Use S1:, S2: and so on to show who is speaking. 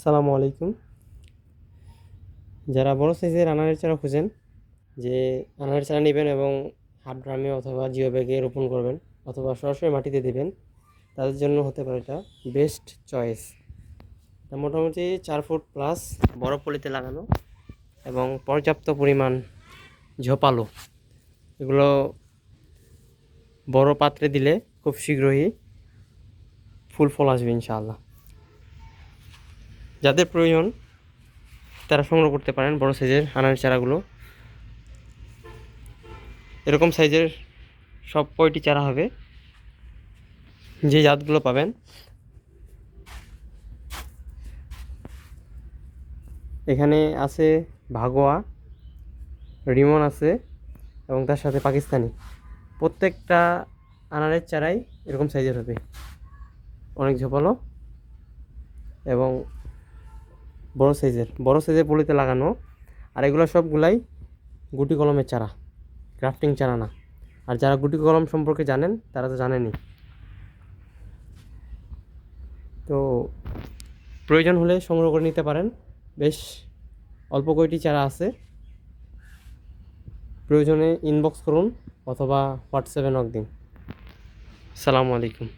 S1: সালামু আলাইকুম। যারা বড় সাইজের আনারের চারা খুঁজেন, যে আনারের চারা নেবেন এবং হাফ ড্রামে অথবা জিও ব্যাগে রোপণ করবেন অথবা সরাসরি মাটিতে দেবেন, তাদের জন্য হতে পারে এটা বেস্ট চয়েস এটা মোটামুটি চার ফুট প্লাস বড় পলিতে লাগানো এবং পর্যাপ্ত পরিমাণ ঝোপালো। এগুলো বড় পাত্রে দিলে খুব শীঘ্রই ফুল ফল আসবে ইনশাআল্লাহ। যাদের প্রয়োজন, তারা সংগ্রহ করতে পারেন বড় সাইজের আনার চারাগুলো। এরকম সাইজের সব কয়টি চারা হবে, যে জাতগুলো পাবেন। এখানে আছে ভাগোয়া, রিমন আছে এবং তার সাথে পাকিস্তানি। প্রত্যেকটা আনারের চারাই এরকম সাইজের হবে। অনেক ঝোপালো এবং বড় সাইজের বড় সাইজের পলিতে লাগানো। আর এগুলো সবগুলাই গুটি কলমের চারা, গ্রাফটিং চারা না। আর যারা গুটি কলম সম্পর্কে জানেন, তারা তো জানেনই। তো প্রয়োজন হলে সংগ্রহ করে নিতে পারেন। বেশ অল্প কয়টি চারা আছে। প্রয়োজনে ইনবক্স করুন অথবা হোয়াটসঅ্যাপে নক দিন। সালামু আলাইকুম।